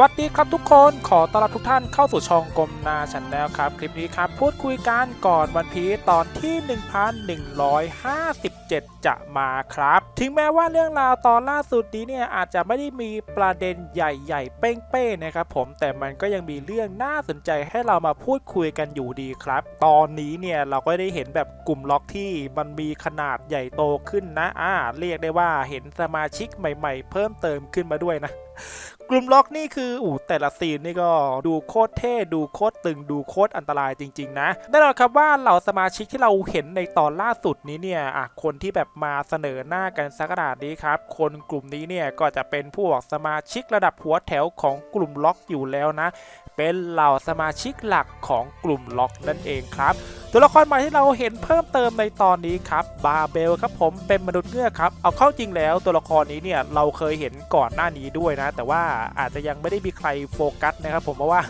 วัสดีครับทุกคนขอต้อนรับทุกท่านเข้าสู่ช่องกลมนาชันแนลครับ คลิปนี้ครับ พูดคุยกันก่อนวันพีตอนที่ 1157 จะมาครับ ถึงแม้ว่าเรื่องราวตอนล่าสุดนี้เนี่ย อาจจะไม่ได้มีประเด็นใหญ่ ๆ เป้งๆนะครับผมแต่มันก็ยังมีเรื่องน่าสนใจให้เรามาพูดคุยกันอยู่ดีครับ ตอนนี้เนี่ยเราก็ได้เห็นแบบกลุ่มล็อกที่มันมีขนาดใหญ่โตขึ้นนะอ่าเรียกได้ว่าเห็นสมาชิกใหม่ ๆ เพิ่มเติมขึ้นมาด้วยนะ กลุ่มล็อกนี่คืออู๋แต่ละซีนนี่ก็ดูโคตรเท่ดูโคตรตึงดูโคตรอันตรายจริง ๆ นะแน่นอนครับว่าเหล่าสมาชิกที่เราเห็นในตอนล่าสุดนี้เนี่ยอะคนที่แบบมาเสนอหน้ากันสักขนาดนี้ครับ คนกลุ่มนี้เนี่ยก็จะเป็นพวกสมาชิกระดับหัวแถวของกลุ่มล็อกอยู่แล้วนะ เป็นเหล่าสมาชิกหลักของกลุ่มล็อกนั่นเองครับ ตัวละครใหม่ที่เราเห็นเพิ่มเติมในตอนนี้ครับบาเบลครับผมเป็นมนุษย์เงือกครับเอาเข้าจริงแล้วตัวละครนี้เนี่ยเราเคยเห็นก่อนหน้านี้ด้วยนะ แต่ว่าอาจจะยังไม่ได้มีใครโฟกัสนะครับผมเพราะว่า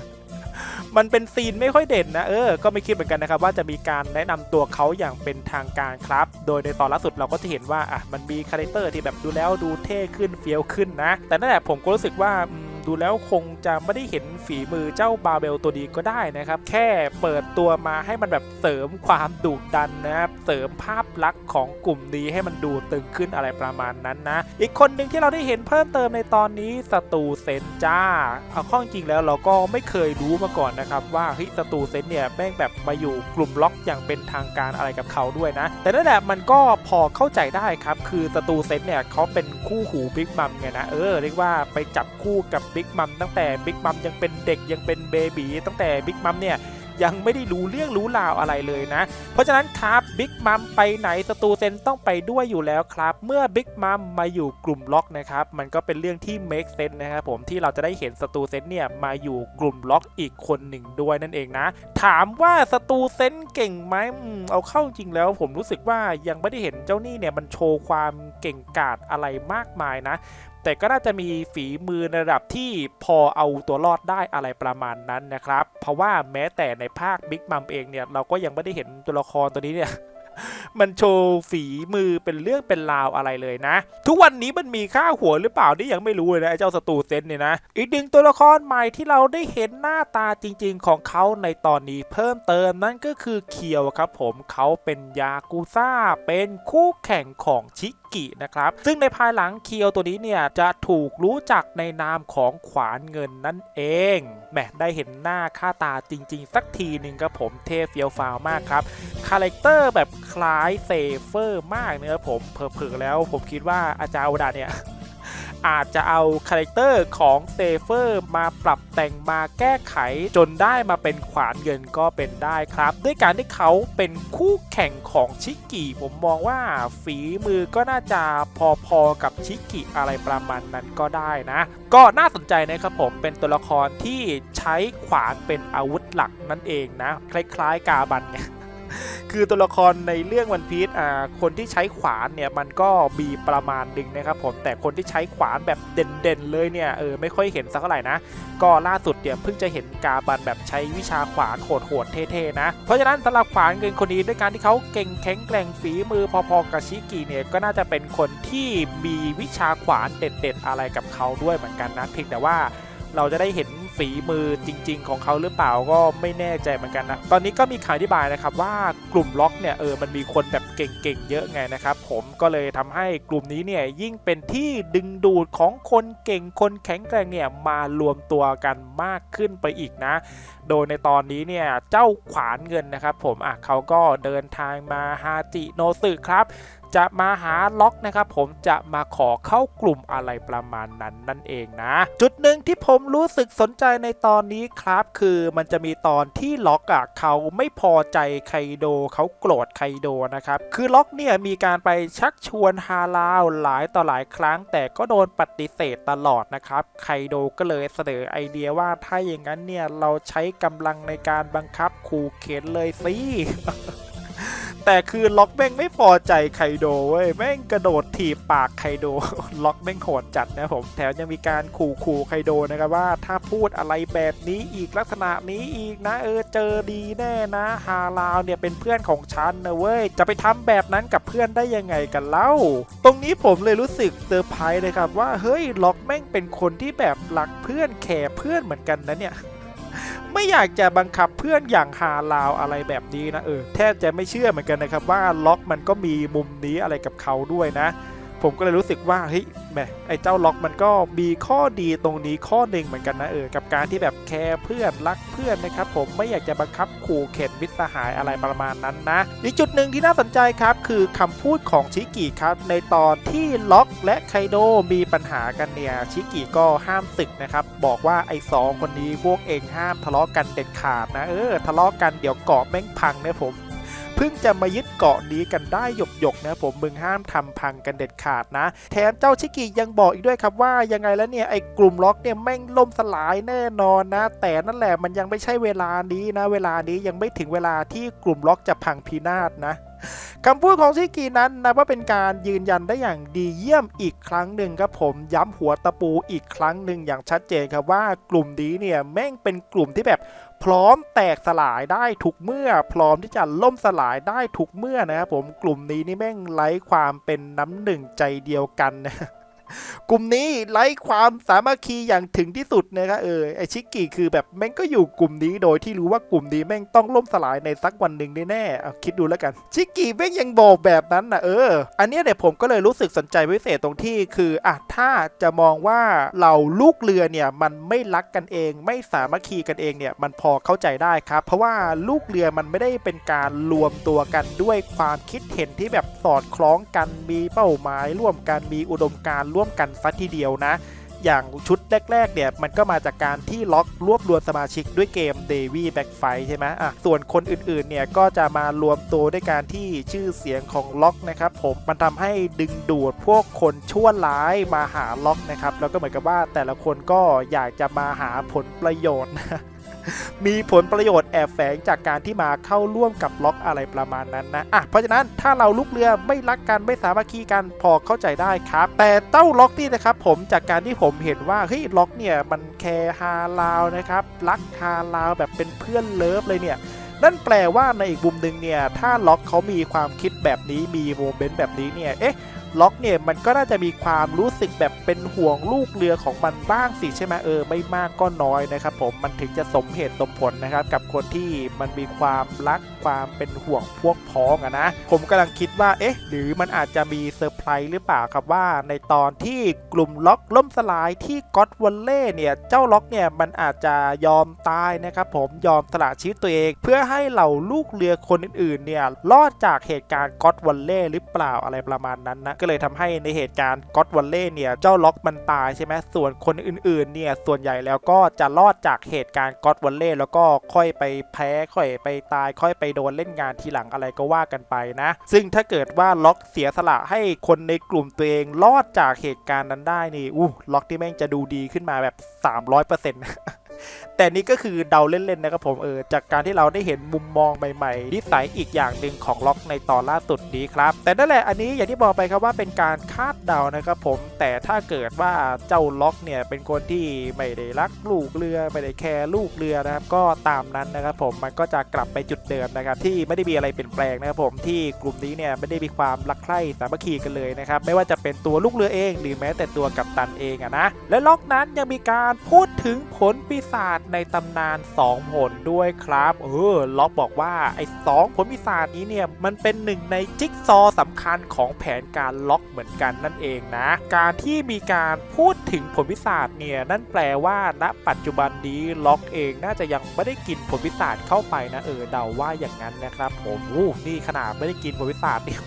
มันเป็นซีนไม่ค่อยเด่นนะเออ ก็ไม่คิดเหมือนกันนะครับว่าจะมีการแนะนำตัวเขาอย่างเป็นทางการครับ โดยในตอนล่าสุดเราก็จะเห็นว่าอะมันมีคาแรคเตอร์ที่แบบดูแล้วดูเท่ขึ้นเฟี้ยวขึ้นนะ แต่นั่นแหละผมก็รู้สึกว่าอืม ดูแล้วคงจะไม่ได้เห็นฝีมือเจ้าบาเบลตัวดีก็ได้นะครับ แค่เปิดตัวมาให้มันแบบเสริมความดุดันนะครับ เสริมภาพลักษณ์ของกลุ่มนี้ให้มันดูตึงขึ้นอะไรประมาณนั้นนะ อีกคนหนึ่งที่เราได้เห็นเพิ่มเติมในตอนนี้สตูเซนจ้า เอาข้อจริงแล้วเราก็ไม่เคยรู้มาก่อนนะครับ ว่าเฮ้ยสตูเซนเนี่ยแม่งแบบมาอยู่กลุ่มล็อกอย่างเป็นทางการอะไรกับเขาด้วยนะ แต่นั่นแหละมันก็พอเข้าใจได้ครับ คือสตูเซนเนี่ยเขาเป็นคู่หูบิ๊กมัมไงนะ เออเรียกว่าไปจับคู่กับบิ๊กมัมตั้งแต่บิ๊กมัมยังเป็นเด็กยังเป็นเบบีตั้งแต่บิ๊กมัมเนี่ยยังไม่ได้รู้เรื่องรู้ราวอะไรเลยนะ เพราะฉะนั้นครับบิ๊กมัมไปไหนสตูเซนต้องไปด้วยอยู่แล้วครับ เมื่อบิ๊กมัมมาอยู่กลุ่มล็อกนะครับ มันก็เป็นเรื่องที่ make sense นะครับผมที่เราจะได้เห็นสตูเซนเนี่ยมาอยู่กลุ่มล็อกอีกคนหนึ่งด้วยนั่นเองนะ ถามว่าสตูเซนเก่งไหมเอาเข้าจริงแล้ว ผมรู้สึกว่ายังไม่ได้เห็นเจ้านี่เนี่ยมันโชว์ความเก่งกาจอะไรมากมายนะ แต่ก็น่าจะมีฝีมือในระดับที่พอเอาตัวรอดได้อะไรประมาณนั้นนะครับ เพราะว่าแม้แต่ในภาคบิ๊กมัมเองเนี่ยเราก็ยังไม่ได้เห็นตัวละครตัวนี้เนี่ยมันโชว์ฝีมือเป็นเรื่องเป็นราวอะไรเลยนะ ทุกวันนี้มันมีค่าหัวหรือเปล่านี่ยังไม่รู้เลยนะไอ้เจ้าสตูเซนเนี่ยนะ อีกหนึ่งตัวละครใหม่ที่เราได้เห็นหน้าตาจริง ๆ ของเขาในตอนนี้เพิ่มเติมนั่นก็คือเคียวครับผมเขาเป็นยากูซ่าเป็นคู่แข่งของชิ กินะครับ ซึ่งในภายหลังเคียวตัวนี้เนี่ยจะถูกรู้จักในนามของขวานเงินนั่นเองแหมได้เห็นหน้าค่าตาจริง ๆ สักทีหนึ่งครับผมเทเฟียวฟาวมากครับคาแรคเตอร์แบบคล้ายเซเฟอร์มากเนื้อผมเผลอๆแล้ว ผมคิดว่าอาจารย์วดาเนี่ย อาจจะเอาคาแรคเตอร์ของเซเฟอร์มาปรับแต่งมาแก้ไข จนได้มาเป็นขวานเงินก็เป็นได้ครับ ด้วยการที่เขาเป็นคู่แข่งของชิกิผมมองว่าฝีมือก็น่าจะพอๆกับชิกิอะไรประมาณนั้นก็ได้นะ ก็น่าสนใจนะครับผมเป็นตัวละครที่ใช้ขวานเป็นอาวุธหลักนั่นเองนะ คล้ายๆกาบันไง คือตัวละครในเรื่องวันพีชอ่าคนที่ใช้ขวานเนี่ยมันก็มีประมาณหนึ่งนะครับผมแต่คนที่ใช้ขวานแบบเด่นๆเลยเนี่ยเออไม่ค่อยเห็นสักเท่าไหร่นะก็ล่าสุดเนี่ยเพิ่งจะเห็นกาบันแบบใช้วิชาขวานโหดๆเท่ๆนะเพราะฉะนั้นสำหรับขวานเงินคนนี้ด้วยการที่เขาเก่งแข็งแกร่งฝีมือพอๆกับชิกิเนี่ยก็น่าจะเป็นคนที่มีวิชาขวานเด็ดๆอะไรกับเขาด้วยเหมือนกันนะเพียงแต่ว่าเราจะได้เห็น ฝีมือจริง ๆ ของเขาหรือเปล่าก็ไม่แน่ใจเหมือนกันนะ ตอนนี้ก็มีข่าวอธิบายนะครับว่ากลุ่มล็อกเนี่ยเออมันมีคนแบบเก่งๆเยอะไงนะครับผมก็เลยทำให้กลุ่มนี้เนี่ยยิ่งเป็นที่ดึงดูดของคนเก่งคนแข็งแกร่งเนี่ยมารวมตัวกันมากขึ้นไปอีกนะ โดยในตอนนี้เนี่ยเจ้าขวานเงินนะครับผมอะเขาก็เดินทางมาฮาจิโนสึครับจะมาหาล็อกนะครับผมจะมาขอเข้ากลุ่มอะไรประมาณนั้นนั่นเองนะ จุดหนึ่งที่ผมรู้สึกสนใจในตอนนี้ครับคือมันจะมีตอนที่ล็อกอะเขาไม่พอใจไคโดเขาโกรธไคโดนะครับ คือล็อกเนี่ยมีการไปชักชวนฮาลาวหลายต่อหลายครั้ง แต่ก็โดนปฏิเสธตลอดนะครับไคโดก็เลยเสนอไอเดียว่าถ้าอย่างนั้นเนี่ยเราใช้กำลังในการบังคับขู่เข็นเลยสิ แต่คือล็อกแม่งไม่พอใจไคโดเว้ยแม่งกระโดดถีบปากไคโด ล็อกแม่งโหดจัดนะผมแถมยังมีการขู่ขู่ไคโดนะครับว่าถ้าพูดอะไรแบบนี้อีกลักษณะนี้อีกนะเออเจอดีแน่นะฮาลาวเนี่ยเป็นเพื่อนของฉันนะเว้ยจะไปทำแบบนั้นกับเพื่อนได้ยังไงกันเล่า ตรงนี้ผมเลยรู้สึกเซอร์ไพรส์เลยครับว่าเฮ้ยล็อกแม่งเป็นคนที่แบบรักเพื่อนแคร์เพื่อนเหมือนกันนะเนี่ย ไม่อยากจะบังคับเพื่อนอย่างฮาลาวอะไรแบบนี้นะเออแทบจะไม่เชื่อเหมือนกันนะครับว่าล็อกมันก็มีมุมนี้อะไรกับเขาด้วยนะ ผมก็เลยรู้สึกว่าเฮ้ยแหมไอ้เจ้าล็อกมันก็มีข้อดีตรงนี้ข้อหนึ่งเหมือนกันนะเออกับการที่แบบแคร์เพื่อนรักเพื่อนนะครับผมไม่อยากจะบังคับขู่เข็นมิตรสหายอะไรประมาณนั้นนะอีกจุดหนึ่งที่น่าสนใจครับคือคำพูดของชิกิครับในตอนที่ล็อกและไคโดมีปัญหากันเนี่ยชิกิก็ห้ามศึกนะครับบอกว่าไอ้สองคนนี้พวกเองห้ามทะเลาะกันเด็ดขาดนะเออทะเลาะกันเดี๋ยวเกาะแม่งพังนะผม เพิ่งจะมายึดเกาะนี้กันได้หยกหยกๆนะผมมึงห้ามทำพังกันเด็ดขาดนะ แถมเจ้าชิกิยังบอกอีกด้วยครับว่ายังไงแล้วเนี่ยไอ้กลุ่มล็อกเนี่ยแม่งล่มสลายแน่นอนนะ แต่นั่นแหละมันยังไม่ใช่เวลานี้นะ เวลานี้ยังไม่ถึงเวลาที่กลุ่มล็อกจะพังพินาศนะคำพูดของซิกีนั้นนะว่าเป็นการยืนยันได้อย่างดีเยี่ยมอีกครั้งหนึ่งครับผมย้ำหัวตะปูอีกครั้งหนึ่งอย่างชัดเจนครับว่ากลุ่มนี้เนี่ยแม่งเป็นกลุ่มที่แบบพร้อมแตกสลายได้ทุกเมื่อ พร้อมที่จะล่มสลายได้ทุกเมื่อนะครับผมกลุ่มนี้นี่แม่งไร้ความเป็นน้ำหนึ่งใจเดียวกันนะ กลุ่มนี้ไร้ความสามัคคีอย่างถึงที่สุดนะครับเออไอชิกกี้คือแบบแม่งก็อยู่กลุ่มนี้โดยที่รู้ว่ากลุ่มนี้แม่งต้องล่มสลายในสักวันหนึ่งแน่ๆเอาคิดดูแล้วกัน ชิกกี้แม่งยังบอกแบบนั้นนะเออ อันนี้เนี่ยผมก็เลยรู้สึกสนใจพิเศษตรงที่คืออะถ้าจะมองว่าเราลูกเรือเนี่ยมันไม่รักกันเอง ไม่สามัคคีกันเองเนี่ยมันพอเข้าใจได้ครับ เพราะว่าลูกเรือมันไม่ได้เป็นการรวมตัวกันด้วยความคิดเห็นที่แบบสอดคล้องกันมีเป้าหมายร่วมกันมีอุดมการณ์ร่วมกันซะทีเดียวนะ อย่างชุดแรกๆเนี่ยมันก็มาจากการที่ล็อกรวบรวมสมาชิกด้วยเกม d a v y Back Fight ใช่ไหมอะส่วนคนอื่นๆเนี่ยก็จะมารวมตัวด้วยการที่ชื่อเสียงของล็อกนะครับผมมันทำให้ดึงดูดพวกคนชั่วร้ายมาหาล็อกนะครับแล้วก็เหมือนกับว่าแต่ละคนก็อยากจะมาหาผลประโยชน์นะ มีผลประโยชน์แอบแฝงจากการที่มาเข้าร่วมกับล็อกอะไรประมาณนั้นนะอะเพราะฉะนั้นถ้าเราลูกเรือไม่รักกันไม่สามัคคีกันพอเข้าใจได้ครับ แต่เจ้าล็อกนี่นะครับผมจากการที่ผมเห็นว่าเฮ้ยล็อกเนี่ยมันแคร์ฮาลาวนะครับรักฮาลาวแบบเป็นเพื่อนเลิฟเลยเนี่ยนั่นแปลว่าในอีกมุมหนึ่งเนี่ยถ้าล็อกเขามีความคิดแบบนี้มีโมเมนต์แบบนี้เนี่ยเอ๊ะ ล็อกเนี่ยมันก็น่าจะมีความรู้สึกแบบเป็นห่วงลูกเรือของมันบ้างสิใช่ไหมเออไม่มากก็น้อยนะครับผมมันถึงจะสมเหตุสมผลนะครับกับคนที่มันมีความรัก ความเป็นห่วงพวกพ้องอะนะ ผมกำลังคิดว่าเอ๊ะ หรือมันอาจจะมีเซอร์ไพรส์หรือเปล่าครับว่า ในตอนที่กลุ่มล็อกล่มสลายที่ก็อตวอลเล่เนี่ย เจ้าล็อกเนี่ยมันอาจจะยอมตายนะครับผมยอมสละชีวิตตัวเอง เพื่อให้เหล่าลูกเรือคนอื่นๆเนี่ยรอดจากเหตุการณ์ก็อตวอลเล่หรือเปล่าอะไรประมาณนั้นนะก็เลยทำให้ในเหตุการณ์ก็อตวอลเล่เนี่ยเจ้าล็อกมันตายใช่ไหมส่วนคนอื่นๆเนี่ยส่วนใหญ่แล้วก็จะรอดจากเหตุการณ์ก็อตวอลเล่แล้วก็ค่อยไปแพ้ค่อยไปตายค่อยไปโดนเล่นงานทีหลังอะไรก็ว่ากันไปนะ ซึ่งถ้าเกิดว่าล็อกเสียสละให้คนในกลุ่มตัวเองรอดจากเหตุการณ์นั้นได้นี่อู้ล็อกที่แม่งจะดูดีขึ้นมาแบบ 300% แต่นี่ก็คือเดาเล่นๆนะครับผมเออจากการที่เราได้เห็นมุมมองใหม่ๆนิสัยอีกอย่างหนึ่งของล็อกในตอนล่าสุดนี้ครับ แต่นั่นแหละอันนี้อย่างที่บอกไปครับว่าเป็นการคาดเดานะครับผมแต่ถ้าเกิดว่าเจ้าล็อกเนี่ยเป็นคนที่ไม่ได้รักลูกเรือไม่ได้แคร์ลูกเรือนะครับก็ตามนั้นนะครับผมมันก็จะกลับไปจุดเดิมนะครับที่ไม่ได้มีอะไรเปลี่ยนแปลงนะครับผมที่กลุ่มนี้เนี่ยไม่ได้มีความรักใคร่สามัคคีกันเลยนะครับไม่ว่าจะเป็นตัวลูกเรือเอง หรือแม้แต่ตัวกัปตันเองอะนะและล็อกนั้นยังมีการพูดถึงผลปีศาจในตำนาน2ผลด้วยครับ เออล็อกบอกว่าไอ้สองผลปีศาจนี้เนี่ยมันเป็นหนึ่งในจิ๊กซอว์สำคัญของแผนการล็อกเหมือนกันนั่นเองนะ การที่มีการพูดถึงผลปีศาจเนี่ยนั่นแปลว่าณปัจจุบันนี้ล็อกเองน่าจะยังไม่ได้กินผลปีศาจเข้าไปนะเออเดาว่าอย่างนั้นนะครับผมอู้นี่ขนาดไม่ได้กินผลปีศาจนี่ย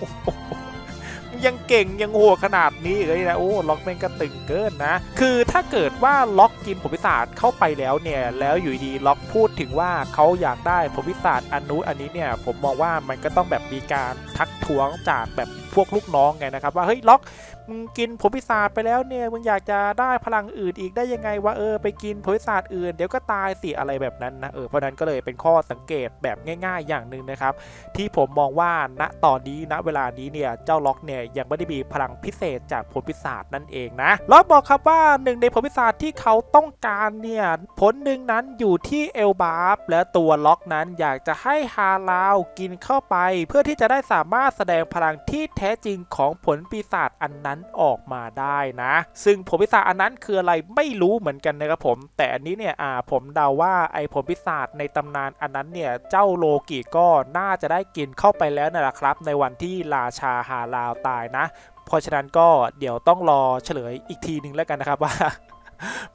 ยังเก่งยังโหดขนาดนี้เลยนะโอ้ล็อกแม่งก็ตึงเกินนะ คือถ้าเกิดว่าล็อกกินผลพิศาจเข้าไปแล้วเนี่ยแล้วอยู่ดีล็อกพูดถึงว่าเขาอยากได้ผลพิศาจอันนู้นอันนี้เนี่ยผมมองว่ามันก็ต้องแบบมีการทักท้วงจากแบบ พวกลูกน้องไงนะครับว่าเฮ้ยล็อกมึงกินผลพิศาจไปแล้วเนี่ยมึงอยากจะได้พลังอื่นอีกได้ยังไงวะเออไปกินผลพิศาจอื่นเดี๋ยวก็ตายสิอะไรแบบนั้นนะเออเพราะนั้นก็เลยเป็นข้อสังเกตแบบง่าย ๆ อย่างหนึ่งนะครับ ที่ผมมองว่าณตอนนี้ณเวลานี้เนี่ยเจ้าล็อกเนี่ยยังไม่ได้มีพลังพิเศษจากผลพิศาจนั่นเองนะล็อกบอกครับว่าหนึ่งในผลพิศาจที่เขาต้องการเนี่ยผลหนึ่งนั้นอยู่ที่เอลบาร์และตัวล็อกนั้นอยากจะให้ฮาลาวกินเข้าไป เพื่อที่จะได้สามารถแสดงพลังที่แท้ท้จริงของผลปีศาจอันนั้นออกมาได้นะ ซึ่งผลปีศาจอันนั้นคืออะไรไม่รู้เหมือนกันนะครับผม แต่อันนี้เนี่ยอ่าผมเดาว่าไอ้ผลปีศาจในตำนานอันนั้นเนี่ยเจ้าโลกิก็น่าจะได้กินเข้าไปแล้วนั่นแหละครับ ในวันที่ราชาฮาลาวตายนะ เพราะฉะนั้นก็เดี๋ยวต้องรอเฉลยอีกทีหนึ่งแล้วกันนะครับว่า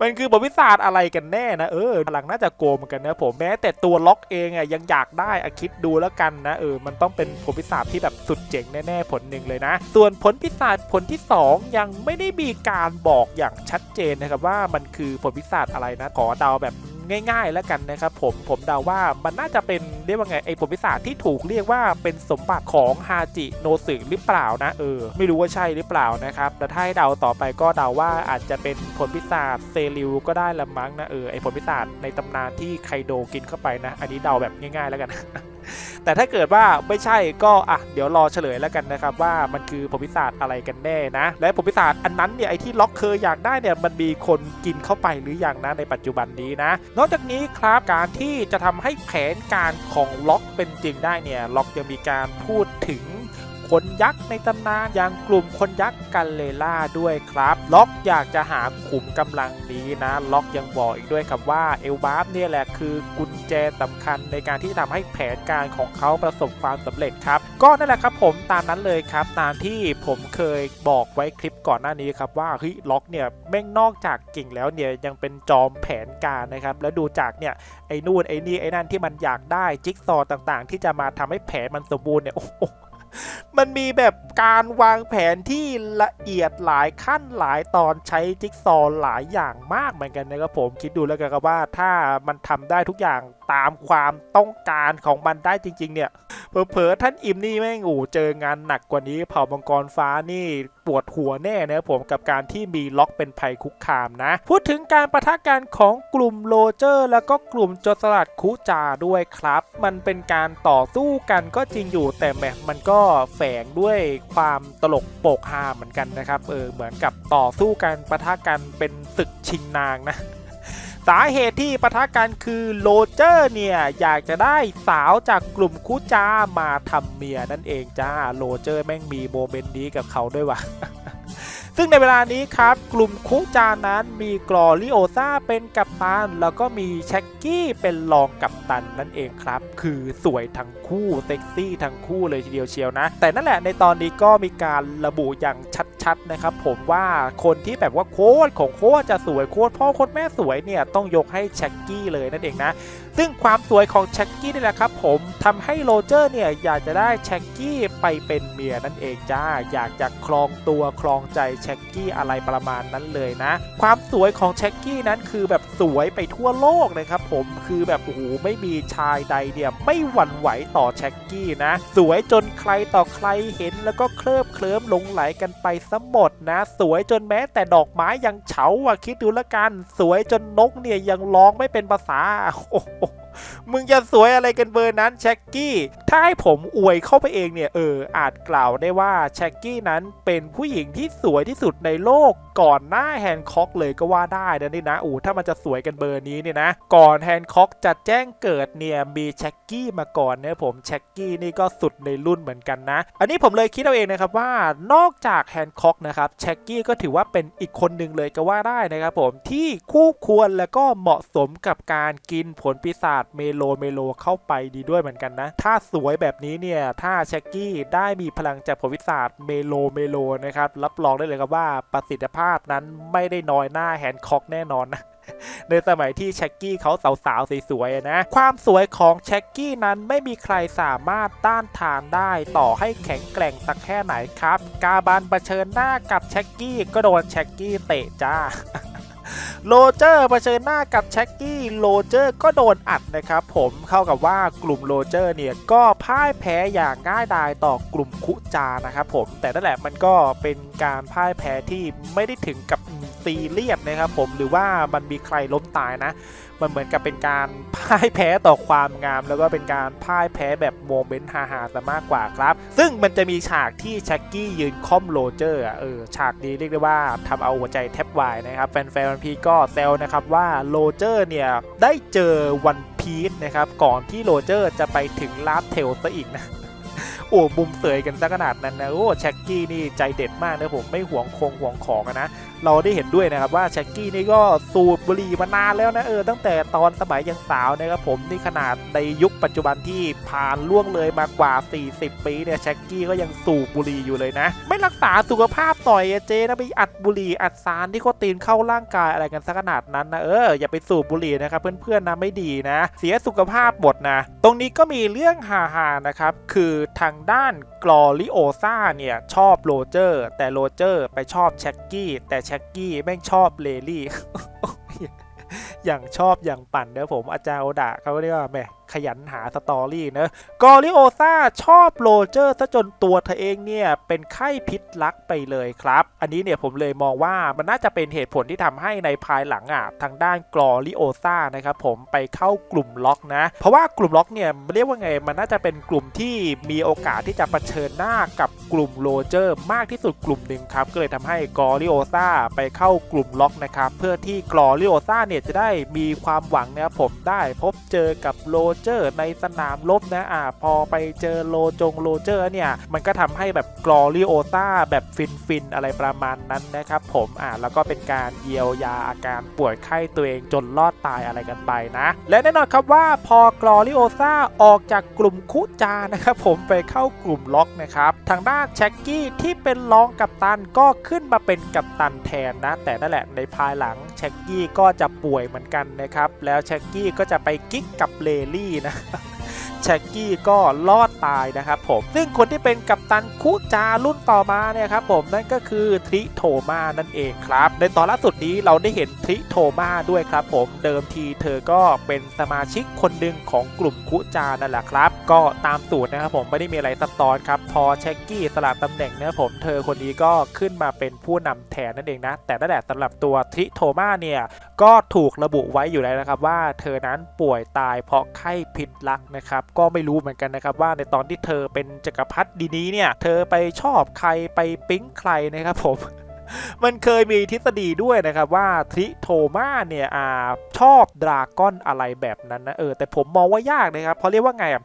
มันคือบทวิสาสอะไรกันแน่นะเออหลังน่าจะโกงเหมือนกันนะผมแม้แต่ตัวล็อกเองอะยังอยากได้อะคิดดูแล้วกันนะเออมันต้องเป็นผลพิศาจที่แบบสุดเจ๋งแน่ๆผลหนึ่งเลยนะ ส่วนผลพิศาจผลที่ 2 ยังไม่ได้มีการบอกอย่างชัดเจนนะครับว่ามันคือผลพิศาจอะไรนะขอเดาแบบ ง่าย ๆ แล้วกันนะครับผมผมเดาว่ามันน่าจะเป็นเรียกว่าไงไอ้ผลพิศาจที่ถูกเรียกว่าเป็นสมบัติของฮาจิโนสึหรือเปล่านะเออไม่รู้ว่าใช่หรือเปล่านะครับแต่ถ้าให้เดาต่อไปก็เดาว่าอาจจะเป็นผลพิศาจเซริวก็ได้ละมั้งนะเออไอ้ผลพิศาจในตำนานที่ไคโดกินเข้าไปนะ อันนี้เดาแบบง่ายๆแล้วกันแต่ถ้าเกิดว่าไม่ใช่ก็อะเดี๋ยวรอเฉลยแล้วกันนะครับ ว่ามันคือผลพิศาจอะไรกันแน่นะ และผลพิศาจอันนั้นเนี่ยไอ้ที่ล็อกเคยอยากได้เนี่ยมันมีคนกินเข้าไปหรืออยังนะในปัจจุบันนี้นะ นอกจากนี้ครับการที่จะทำให้แผนการของล็อกเป็นจริงได้เนี่ยล็อกยังมีการพูดถึง คนยักษ์ในตำนานอย่างกลุ่มคนยักษ์กันเลล่าด้วยครับ ล็อกอยากจะหาขุมกำลังนี้นะ ล็อกยังบอกอีกด้วยครับว่าเอลบาฟเนี่ยแหละคือกุญแจสำคัญในการที่ทำให้แผนการของเขาประสบความสำเร็จครับ ก็นั่นแหละครับผมตามนั้นเลยครับ ตามที่ผมเคยบอกไว้คลิปก่อนหน้านี้ครับว่าเฮ้ยล็อกเนี่ยแม่งนอกจากเก่งแล้วเนี่ยยังเป็นจอมแผนการนะครับแล้วดูจากเนี่ยไอ้นู่นไอ้นี่ไอ้นั่นที่มันอยากได้จิ๊กซอว์ต่างๆ ที่จะมาทำให้แผนมันสมบูรณ์เนี่ยโอ้โห มันมีแบบการวางแผนที่ละเอียดหลายขั้นหลายตอนใช้จิ๊กซอว์หลายอย่างมากเหมือนกันนะครับผมคิดดูแล้วกันครับว่าถ้ามันทำได้ทุกอย่างตามความต้องการของมันได้จริง ๆ เนี่ยเผลอๆท่านอิมนี่แม่งโอ้เจองานหนักกว่านี้เผ่ามังกรฟ้านี่ปวดหัวแน่นะผมกับการที่มีล็อกเป็นภัยคุกคามนะ พูดถึงการประทะกันของกลุ่มโรเจอร์ แล้วก็กลุ่มโจรสลัดคุจาด้วยครับ มันเป็นการต่อสู้กันก็จริงอยู่แต่แหมมันก็แฝงด้วยความตลกโปกฮาเหมือนกันนะครับเออเหมือนกับต่อสู้กันประทะกันเป็นศึกชิงนางนะ สาเหตุที่ปะทะกันคือโรเจอร์เนี่ย อยากจะได้สาวจากกลุ่มคูจามาทำเมียนั่นเองจ้าโรเจอร์แม่งมีโมเมนต์นี้กับเขาด้วยว่ะ ซึ่งในเวลานี้ครับ กลุ่มคุจานั้นมีกรอริโอซาเป็นกัปตัน แล้วก็มีแช็กกี้เป็นรองกัปตันนั่นเองครับ คือสวยทั้งคู่เซ็กซี่ทั้งคู่เลยทีเดียวเชียวนะ แต่นั่นแหละในตอนนี้ก็มีการระบุอย่างชัดๆนะครับ ผมว่าคนที่แบบว่าโคตรของโคตรจะสวยโคตรพ่อโคตรแม่สวยเนี่ยต้องยกให้แช็กกี้เลยนั่นเองนะซึ่งความสวยของแช็กกี้นี่แหละครับผมทำให้โรเจอร์เนี่ยอยากจะได้แช็กกี้ไปเป็นเมียนั่นเองจ้า อยากจะครองตัวครองใจแช็กกี้อะไรประมาณนั้นเลยนะ ความสวยของแช็กกี้นั้นคือแบบสวยไปทั่วโลกเลยครับผมคือแบบโอ้โหไม่มีชายใดเนี่ยไม่หวั่นไหวต่อแช็กกี้นะ สวยจนใครต่อใครเห็นแล้วก็เคลิบเคลิ้มหลงไหลกันไปซะหมดนะ สวยจนแม้แต่ดอกไม้ยังเฉาอะคิดดูละกัน สวยจนนกเนี่ยยังร้องไม่เป็นภาษาโอ้โห มึงจะสวยอะไรกันเบอร์นั้นแช็กกี้ถ้าให้ผมอวยเข้าไปเองเนี่ยเอออาจกล่าวได้ว่าแช็กกี้นั้นเป็นผู้หญิงที่สวยที่สุดในโลกก่อนหน้าแฮนค็อกเลยก็ว่าได้นะนี่นะอูถ้ามันจะสวยกันเบอร์นี้เนี่ยนะ ก่อนแฮนค็อกจะแจ้งเกิดเนี่ยมีแช็กกี้มาก่อนเนี่ยผมแช็กกี้นี่ก็สุดในรุ่นเหมือนกันนะ อันนี้ผมเลยคิดเอาเองนะครับว่านอกจากแฮนค็อกนะครับแช็กกี้ก็ถือว่าเป็นอีกคนหนึ่งเลยก็ว่าได้นะครับผมที่คู่ควรและก็เหมาะสมกับการกินผลปีศาจเมโลเมโลเข้าไปดีด้วยเหมือนกันนะ ถ้าสวยแบบนี้เนี่ย ถ้าแช็กกี้ได้มีพลังจากผลปีศาจเมโลเมโลนะครับ รับรองได้เลยครับว่าประสิทธิภาพนั้นไม่ได้น้อยหน้าแฮนค็อกแน่นอนนะในสมัยที่แช็กกี้เขาสาวๆสวยๆนะ ความสวยของแช็กกี้นั้นไม่มีใครสามารถต้านทานได้ต่อให้แข็งแกร่งสักแค่ไหนครับ กาบันเผชิญหน้ากับแช็กกี้ก็โดนแช็กกี้เตะจ้า โรเจอร์เผชิญหน้ากับแช็กกี้โรเจอร์ก็โดนอัดนะครับผมเข้ากับว่ากลุ่มโรเจอร์เนี่ยก็พ่ายแพ้อย่างง่ายดายต่อกลุ่มคุจานะครับผมแต่นั่นแหละมันก็เป็นการพ่ายแพ้ที่ไม่ได้ถึงกับ ซีเรียสนะครับผมหรือว่ามันมีใครล้มตายนะ มันเหมือนกับเป็นการพ่ายแพ้ต่อความงาม แล้วก็เป็นการพ่ายแพ้แบบโมเมนต์ฮาๆซะมากกว่าครับ ซึ่งมันจะมีฉากที่ช็กกี้ยืนค่อมโรเจอร์เออฉากนี้เรียกได้ว่าทำเอาหัวใจแทบวายนะครับ แฟนๆวันพีก็แซวนะครับว่าโรเจอร์เนี่ยได้เจอวันพีชนะครับก่อนที่โรเจอร์จะไปถึงลาฟเทลซะอีกนะ โอ้มุมเสยกันซะขนาดนั้นนะโอ้แช็กกี้นี่ใจเด็ดมากนะผมไม่ห่วงคงห่วงของนะเราได้เห็นด้วยนะครับว่าแช็กกี้นี่ก็สูบบุหรี่มานานแล้วนะเออตั้งแต่ตอนสมัยยังสาวนะครับผมนี่ขนาดในยุคปัจจุบันที่ผ่านล่วงเลยมากว่า 40 ปีเนี่ยแช็กกี้ก็ยังสูบบุหรี่อยู่เลยนะ ไม่รักษาสุขภาพต่อยอะเจนะไปอัดบุหรี่อัดสารที่โคตีนเข้าร่างกายอะไรกันซะขนาดนั้นนะเอออย่าไปสูบบุหรี่นะครับเพื่อนๆนะไม่ดีนะ เสียสุขภาพหมดนะ ตรงนี้ก็มีเรื่องฮาๆนะครับคือทางด้านกลอริโอซาเนี่ยชอบโรเจอร์ แต่โรเจอร์ไปชอบแช็กกี้ แต่แช็กกี้แม่งชอบเลลี่ อย่างชอบอย่างปั่นเด้อผมอาจารย์โอดะเขาเรียกว่าแม ขยันหาสตอรี่นะกอริโอซาชอบโรเจอร์ซะจนตัวเธอเองเนี่ย เป็นไข้พิษรักไปเลยครับ อันนี้เนี่ยผมเลยมองว่ามันน่าจะเป็นเหตุผลที่ทำให้ในภายหลังอะทางด้านกอริโอซานะครับผมไปเข้ากลุ่มล็อกนะ เพราะว่ากลุ่มล็อกเนี่ยเรียกว่าไงมันน่าจะเป็นกลุ่มที่มีโอกาสที่จะะเผชิญหน้ากับกลุ่มโรเจอร์ มากที่สุดกลุ่มหนึ่งครับ ก็เลยทำให้กอริโอซาไปเข้ากลุ่มล็อกนะครับ เพื่อที่กอริโอซาเนี่ยจะได้มีความหวังนะครับผมได้พบเจอกับโรเจอร์ในสนามรบนะอ่าพอไปเจอโลจงโรเจอร์เนี่ย มันก็ทำให้แบบกลอริโอซาแบบฟินฟินอะไรประมาณนั้นนะครับผมอ่าแล้วก็เป็นการเยียวยาอาการป่วยไข้ตัวเองจนรอดตายอะไรกันไปนะ และแน่นอนครับว่าพอกลอริโอซาออกจากกลุ่มคุจานะครับผมไปเข้ากลุ่มล็อกนะครับทางด้านแช็กกี้ที่เป็นรองกัปตันก็ขึ้นมาเป็นกัปตันแทนนะ แต่นั่นแหละในภายหลังแช็กกี้ก็จะป่วยเหมือนกันนะครับแล้วแช็กกี้ก็จะไปกิ๊กกับเลลี่นะ แช็กกี้ก็รอดตายนะครับผมซึ่งคนที่เป็นกัปตันคุจารุ่นต่อมาเนี่ยครับผมนั่นก็คือทริโทมานั่นเองครับ ในตอนล่าสุดนี้เราได้เห็นทริโทมาด้วยครับผมเดิมทีเธอก็เป็นสมาชิกคนหนึ่งของกลุ่มคุจานั่นแหละครับ ก็ตามสูตรนะครับผมไม่ได้มีอะไรซับซ้อนครับพอแช็กกี้สลับตำแหน่งนะครับผมเธอคนนี้ก็ขึ้นมาเป็นผู้นำแทนนั่นเองนะแต่นั่นแหละสำหรับตัวทริโทมาเนี่ยก็ถูกระบุไว้อยู่แล้วนะครับว่าเธอนั้นป่วยตายเพราะไข้พิษรักนะครับก็ไม่รู้เหมือนกันนะครับว่าในตอนที่เธอเป็นจักรพรรดินี้เนี่ย เธอไปชอบใครไปปิ๊งใครนะครับผมมันเคยมีทฤษฎีด้วยนะครับว่าทริโทมาเนี่ยอชอบดราก้อนอะไรแบบนั้นนะเออแต่ผมมองว่ายากนะครับเพราะเรียกว่าไงอะ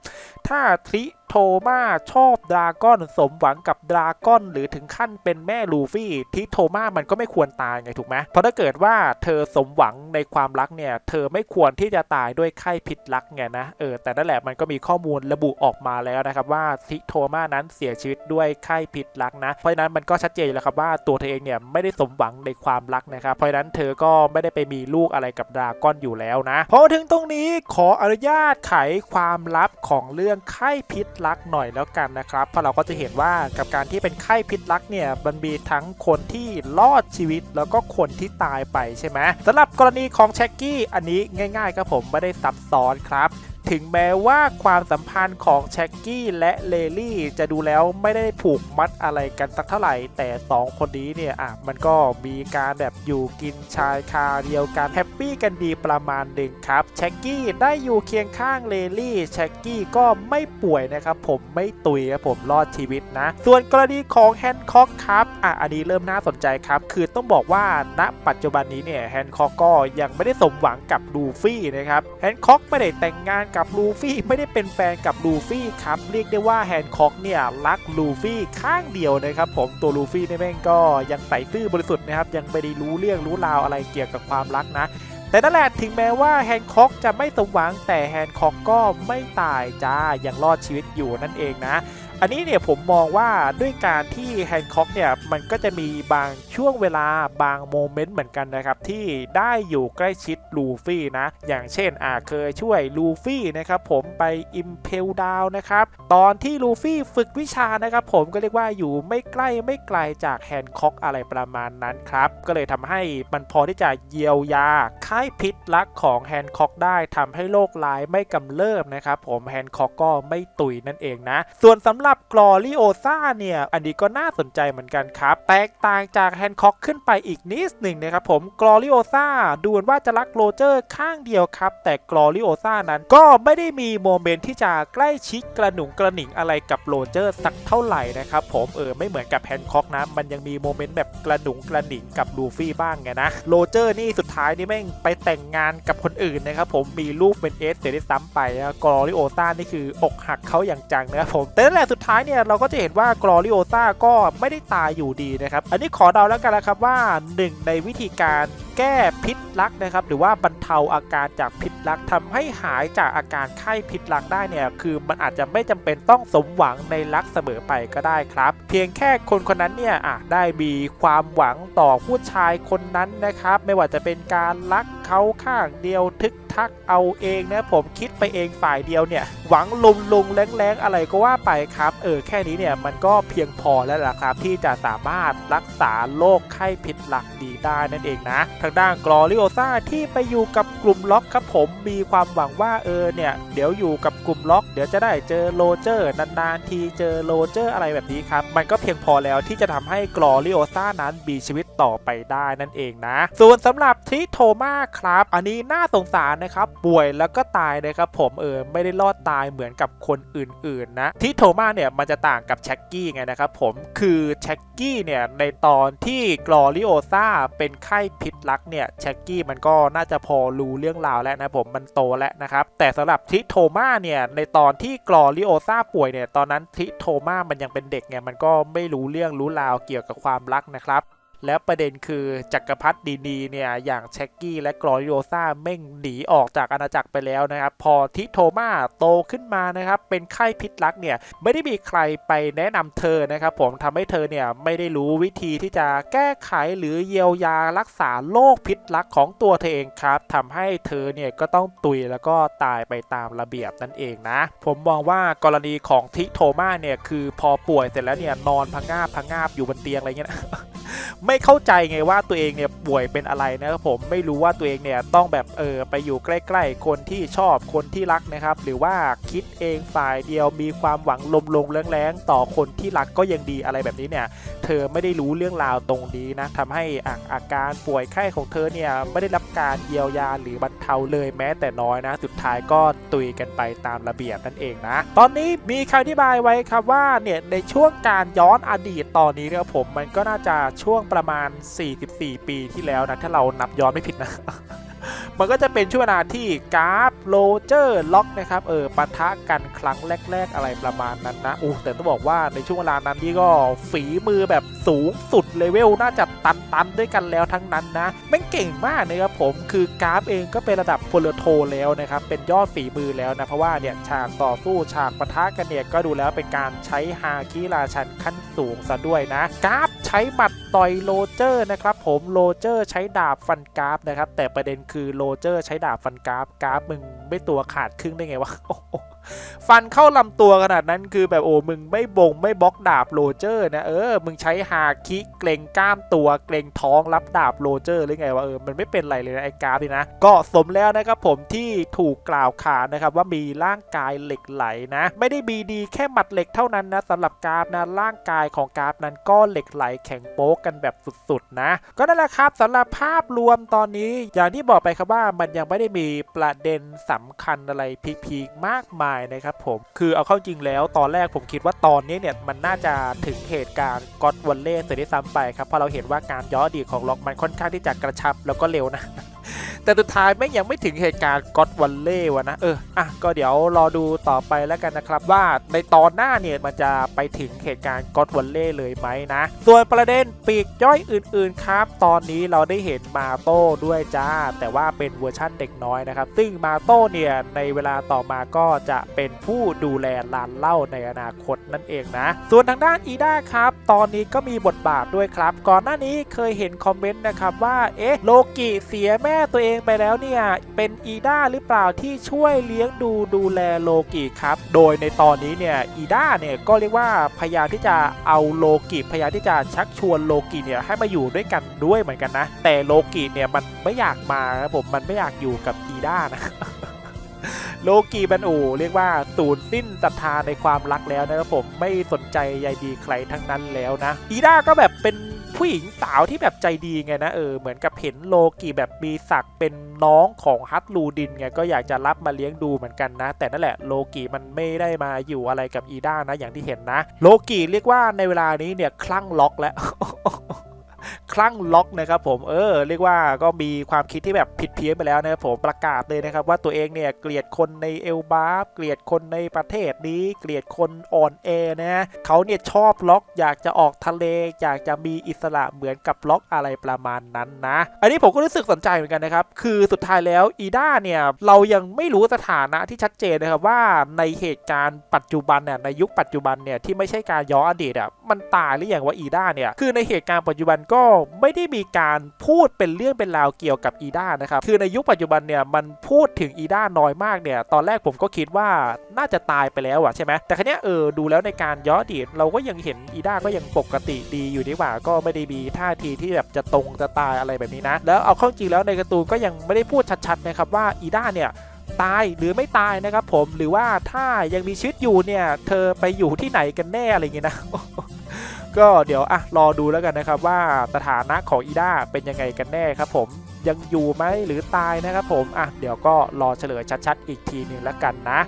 ถ้าทริ โทมาชอบดราก้อนสมหวังกับดราก้อนหรือถึงขั้นเป็นแม่ลูฟี่ทริโทมามันก็ไม่ควรตายไงถูกไหมเพราะถ้าเกิดว่าเธอสมหวังในความรักเนี่ย เธอไม่ควรที่จะตายด้วยไข้พิษรักไงนะเออแต่นั่นแหละมันก็มีข้อมูลระบุออกมาแล้วนะครับว่าทิโทมานั้นเสียชีวิตด้วยไข้พิษรักนะ เพราะฉะนั้นมันก็ชัดเจนแล้วครับว่าตัวเธอเองเนี่ยไม่ได้สมหวังในความรักนะครับเพราะฉะนั้นเธอก็ไม่ได้ไปมีลูกอะไรกับดราก้อนอยู่แล้วนะพอถึงตรงนี้ขออนุญาตไขความลับของเรื่องไข้พิษรักหน่อยแล้วกันนะครับ เพราะเราก็จะเห็นว่ากับการที่เป็นไข้พิษลักเนี่ยมันมีทั้งคนที่รอดชีวิตแล้วก็คนที่ตายไปใช่ไหมสำหรับกรณีของแช็กกี้อันนี้ง่ายๆครับผมไม่ได้ซับซ้อนครับ ถึงแม้ว่าความสัมพันธ์ของแช็กกี้และเลลี่จะดูแล้วไม่ได้ผูกมัดอะไรกันสักเท่าไหร่ แต่ 2 คนนี้เนี่ยอะมันก็มีการแบบอยู่กินชายคาเดียวกันแฮปปี้กันดีประมาณหนึ่งครับแช็กกี้ได้อยู่เคียงข้างเลลี่แช็กกี้ก็ไม่ป่วยนะครับผมไม่ตุยครับผมรอดชีวิตนะ ส่วนกรณีของแฮนค็อกครับอะอันนี้เริ่มน่าสนใจครับ คือต้องบอกว่าณปัจจุบันนี้เนี่ยแฮนค็อกก็ยังไม่ได้สมหวังกับลูฟี่นะครับแฮนค็อกไม่ได้แต่งงานกับับลูฟี่ไม่ได้เป็นแฟนกับลูฟี่ครับเรียกได้ว่าแฮนค็อกเนี่ยรักลูฟี่ข้างเดียวนะครับผมตัวลูฟี่เนี่ยแม่งก็ยังใส่ซื่อบริสุทธิ์นะครับยังไม่ได้รู้เรื่องรู้ราวอะไรเกี่ยวกับความรักนะแต่นั่นแหละถึงแม้ว่าแฮนค็อกจะไม่สมหวังแต่แฮนค็อกก็ไม่ตายจ้ายังรอดชีวิตอยู่นั่นเองนะ อันนี้เนี่ยผมมองว่าด้วยการที่แฮนค็อกเนี่ยมันก็จะมีบางช่วงเวลาบางโมเมนต์เหมือนกันนะครับ ที่ได้อยู่ใกล้ชิดลูฟี่นะ อย่างเช่นอาเคยช่วยลูฟี่นะครับผมไปอิมเพลดาวนะครับ ตอนที่ลูฟี่ฝึกวิชานะครับ ผมก็เรียกว่าอยู่ไม่ใกล้ไม่ไกลจากแฮนค็อกอะไรประมาณนั้นครับ ก็เลยทำให้มันพอที่จะเยียวยาค่ายพิษลักของแฮนค็อกได้ทำให้โรคร้ายไม่กำเริบนะครับผมแฮนค็อกก็ไม่ตุยนั่นเองนะ ส่วนสำหรับรับกลอริโอซาเนี่ย อันนี้ก็น่าสนใจเหมือนกันครับ แตกต่างจากแฮนค็อกขึ้นไปอีกนิดหนึ่งนะครับผมกลอริโอซาดูเหมือนว่าจะรักโรเจอร์ข้างเดียวครับ แต่กลอริโอซานั้นก็ไม่ได้มีโมเมนต์ที่จะใกล้ชิดกระหนุงกระหนิงอะไรกับโรเจอร์สักเท่าไหร่นะครับผมเออไม่เหมือนกับแฮนค็อกนะ มันยังมีโมเมนต์แบบกระหนุงกระหนิงกับลูฟี่บ้างไงนะโรเจอร์นี่สุดท้ายนี่แม่งไปแต่งงานกับคนอื่นนะครับผมมีลูกเป็นเอสเสียด้วยซ้ำไปนะกลอริโอซานี่คืออกหักเขาอย่างจังนะครับผมแต่นั่นแหละสุดท้ายเนี่ยเราก็จะเห็นว่ากรอริโอตาก็ไม่ได้ตายอยู่ดีนะครับ อันนี้ขอเดาแล้วกันนะครับว่าหนึ่งในวิธีการ แก้พิษรักนะครับ หรือว่าบรรเทาอาการจากพิษรักทำให้หายจากอาการไข้พิษรักได้เนี่ยคือมันอาจจะไม่จำเป็นต้องสมหวังในรักเสมอไปก็ได้ครับ เพียงแค่คนคนนั้นเนี่ยอะได้มีความหวังต่อผู้ชายคนนั้นนะครับ ไม่ว่าจะเป็นการรักเขาข้างเดียวทึกทักเอาเองนะผมคิดไปเองฝ่ายเดียวเนี่ย หวังลุมลุงแรงๆอะไรก็ว่าไปครับ เออแค่นี้เนี่ยมันก็เพียงพอแล้วล่ะครับ ที่จะสามารถรักษาโรคไข้พิษหลักดีได้นั่นเองนะทางด้านกรอริโอซาที่ไปอยู่กับกลุ่มล็อกครับผมมีความหวังว่าเออเนี่ย เดี๋ยวอยู่กับกลุ่มล็อก เดี๋ยวจะได้เจอโรเจอร์นานๆทีเจอโรเจอร์อะไรแบบนี้ครับ มันก็เพียงพอแล้วที่จะทำให้กรอริโอซานั้นมีชีวิตต่อไปได้นั่นเองนะ ส่วนสำหรับทิโทมาครับ อันนี้น่าสงสารนะครับป่วยแล้วก็ตายนะครับผมเออไม่ได้รอดตายเหมือนกับคนอื่นๆนะทิโทมาเนี่ยมันจะต่างกับแช็กกี้ไงนะครับผมคือแช็กกี้เนี่ยในตอนที่กรอริโอซาเป็นไข้พิษรักเนี่ยแช็กกี้มันก็น่าจะพอรู้เรื่องราวแล้วนะผมมันโตแล้วนะครับ แต่สำหรับทิโทมาเนี่ยในตอนที่กรอริโอซาป่วยเนี่ยตอนนั้นทิโทมามันยังเป็นเด็กไงมันก็ไม่รู้เรื่องรู้ราวเกี่ยวกับความรักนะครับ แล้วประเด็นคือจักรพรรดิดีๆเนี่ยอย่างแช็กกี้และกรอริโอซาเม่งหนีออกจากอาณาจักรไปแล้วนะครับ พอทิโทมาโตขึ้นมานะครับ เป็นไข้พิษรักเนี่ยไม่ได้มีใครไปแนะนำเธอนะครับ ผมทำให้เธอเนี่ยไม่ได้รู้วิธีที่จะแก้ไขหรือเยียวยารักษาโรคพิษรักของตัวเธอเองครับทำให้เธอเนี่ยก็ต้องตุยแล้วก็ตายไปตามระเบียบนั่นเองนะ ผมมองว่ากรณีของทิโทมาเนี่ยคือพอป่วยเสร็จแล้วเนี่ยนอนพังงาบพังงาบอยู่บนเตียงอะไรเงี้ยนะ ไม่เข้าใจไงว่าตัวเองเนี่ยป่วยเป็นอะไรนะครับผมไม่รู้ว่าตัวเองเนี่ยต้องแบบเออไปอยู่ใกล้ ๆ คนที่ชอบคนที่รักนะครับ หรือว่าคิดเองฝ่ายเดียวมีความหวังลมๆแรงๆต่อคนที่รักก็ยังดีอะไรแบบนี้เนี่ย เธอไม่ได้รู้เรื่องราวตรงนี้นะทำให้อะอาการป่วยไข้ของเธอเนี่ยไม่ได้รับการเยียวยาหรือบรรเทาเลยแม้แต่น้อยนะ สุดท้ายก็ตุยกันไปตามระเบียบนั่นเองนะ ตอนนี้มีคำอธิบายไว้ครับว่าเนี่ยในช่วงการย้อนอดีตตอนนี้นะครับผมมันก็น่าจะช่วงประมาณ 44 ปีที่แล้วนะ ถ้าเรานับย้อนไม่ผิดนะ มันก็จะเป็นช่วงเวลาที่กราฟโรเจอร์ล็อกนะครับเออปะทะกันครั้งแรก ๆ อะไรประมาณนั้นนะอู้แต่ต้องบอกว่าในช่วงเวลานั้นนี่ก็ฝีมือแบบสูงสุดเลเวลน่าจะตันๆด้วยกันแล้วทั้งนั้นนะแม่งเก่งมากนะครับผมคือกราฟเองก็เป็นระดับพลโทแล้วนะครับเป็นยอดฝีมือแล้วนะเพราะว่าเนี่ยฉากต่อสู้ฉากปะทะกันเนี่ยก็ดูแล้วเป็นการใช้ฮาคิราชันขั้นสูงซะด้วยนะกราฟใช้หมัดต่อยโรเจอร์นะครับผมโรเจอร์ใช้ดาบฟันกราฟนะครับแต่ประเด็นคือโรเจอร์ใช้ดาบฟันกราฟกราฟมึงไม่ตัวขาดครึ่งได้ไงวะโอ้ ฟันเข้าลำตัวขนาดนั้นคือแบบโอ้มึงไม่บงไม่บล็อกดาบโรเจอร์นะเออมึงใช้ฮาคิเกรงกล้ามตัวเกรงท้องรับดาบโรเจอร์หรือไงวะเออมันไม่เป็นไรเลยนะไอ้กราฟนี่นะก็สมแล้วนะครับผมที่ถูกกล่าวขานนะครับว่ามีร่างกายเหล็กไหลนะ ไม่ได้มีดีแค่หมัดเหล็กเท่านั้นนะสำหรับกราฟนะร่างกายของกราฟนั้นก็เหล็กไหลแข็งโป๊กกันแบบสุดๆนะ ก็นั่นแหละครับสำหรับภาพรวมตอนนี้ อย่างที่บอกไปครับว่ามันยังไม่ได้มีประเด็นสำคัญอะไรพีคๆมากมายนะครับผมคือเอาเข้าจริงแล้วตอนแรกผมคิดว่าตอนนี้เนี่ยมันน่าจะถึงเหตุการณ์ก็อดวันเล่เสียด้วยซ้ำไปครับเพราะเราเห็นว่าการย้อนอดีตของล็อกมันค่อนข้างที่จะกระชับแล้วก็เร็วนะแต่สุดท้ายไม่ยังไม่ถึงเหตุการณ์ก็อดวันเล่วะนะ เออ อะ ก็เดี๋ยวรอดูต่อไปแล้วกันนะครับ ว่าในตอนหน้าเนี่ยมันจะไปถึงเหตุการณ์ก็อดวันเล่เลยไหมนะ ส่วนประเด็นปีกย่อยอื่นๆครับ ตอนนี้เราได้เห็นมาโต้ด้วยจ้า แต่ว่าเป็นเวอร์ชั่นเด็กน้อยนะครับ ซึ่งมาโต้เนี่ยในเวลาต่อมาก็จะเป็นผู้ดูแลร้านเหล้าในอนาคตนั่นเองนะ ส่วนทางด้านอีด้าครับ ตอนนี้ก็มีบทบาทด้วยครับ ก่อนหน้านี้เคยเห็นคอมเมนต์นะครับว่า เอ๊ะ โลกิเสียแม่ตัวเองไปแล้วเนี่ย เป็นอีด้าหรือเปล่าที่ช่วยเลี้ยงดูดูแลโลกิครับ โดยในตอนนี้เนี่ยอีด้าเนี่ยก็เรียกว่าพยายามที่จะเอาโลกิพยายามที่จะชักชวนโลกิเนี่ยให้มาอยู่ด้วยกันด้วยเหมือนกันนะ แต่โลกิเนี่ยมันไม่อยากมาครับผมมันไม่อยากอยู่กับอีด้านะ โลกีบันโอเรียกว่าสูญสิ้นศรัทธาในความรักแล้วนะครับผมไม่สนใจใยดีใครทั้งนั้นแล้วนะอีด้าก็แบบเป็นผู้หญิงสาวที่แบบใจดีไงนะเออเหมือนกับเห็นโลกีแบบมีศักเป็นน้องของฮัตลูดินไงก็อยากจะรับมาเลี้ยงดูเหมือนกันนะ แต่นั่นแหละโลกีมันไม่ได้มาอยู่อะไรกับอีด้านะอย่างที่เห็นนะ โลกีเรียกว่าในเวลานี้เนี่ยคลั่งล็อกแล้ว ลั่งล็อกนะครับผมเออเรียกว่าก็มีความคิดที่แบบผิดเพี้ยนไปแล้วนะครับผมประกาศเลยนะครับว่าตัวเองเนี่ยเกลียดคนในเอลบาฟเกลียดคนในประเทศนี้ เกลียดคนอ่อนแอนะเขาเนี่ยชอบล็อกอยากจะออกทะเลอยากจะมีอิสระเหมือนกับล็อกอะไรประมาณนั้นนะ อันนี้ผมก็รู้สึกสนใจเหมือนกันนะครับคือสุดท้ายแล้วอีด้าเนี่ยเรายังไม่รู้สถานะที่ชัดเจนนะครับว่าในเหตุการณ์ปัจจุบันเนี่ยในยุคปัจจุบันเนี่ยที่ไม่ใช่การย้อนอดีตอะมันตายหรือยังว่าอีด้าเนี่ยคือในเหตุการณ์ปัจจุบันก็ไม่ได้มีการพูดเป็นเรื่องเป็นราวเกี่ยวกับอีด้านะครับ คือในยุคปัจจุบันเนี่ยมันพูดถึงอีด้าน้อยมากเนี่ย ตอนแรกผมก็คิดว่าน่าจะตายไปแล้วอะใช่ไหมแต่ครั้นี้ยเออดูแล้วในการย้อนอดีตเราก็ยังเห็นอีด้าก็ยังปกติดีอยู่ดีกว่า ก็ไม่ได้มีท่าทีที่แบบจะตรงจะตายอะไรแบบนี้นะ แล้วเอาเข้าจริงแล้วในการ์ตูนก็ยังไม่ได้พูดชัดๆนะครับว่าอีด้าเนี่ยตายหรือไม่ตายนะครับผมหรือว่าถ้ายังมีชีวิตอยู่เนี่ย เธอไปอยู่ที่ไหนกันแน่อะไรอย่างเงี้ยนะ ก็เดี๋ยวอะรอดูแล้วกันนะครับว่าสถานะของอีด้าเป็นยังไงกันแน่ครับผมยังอยู่ไหมหรือตายนะครับผมอะเดี๋ยวก็รอเฉลยชัดๆ อีกทีหนึ่งแล้วกันนะ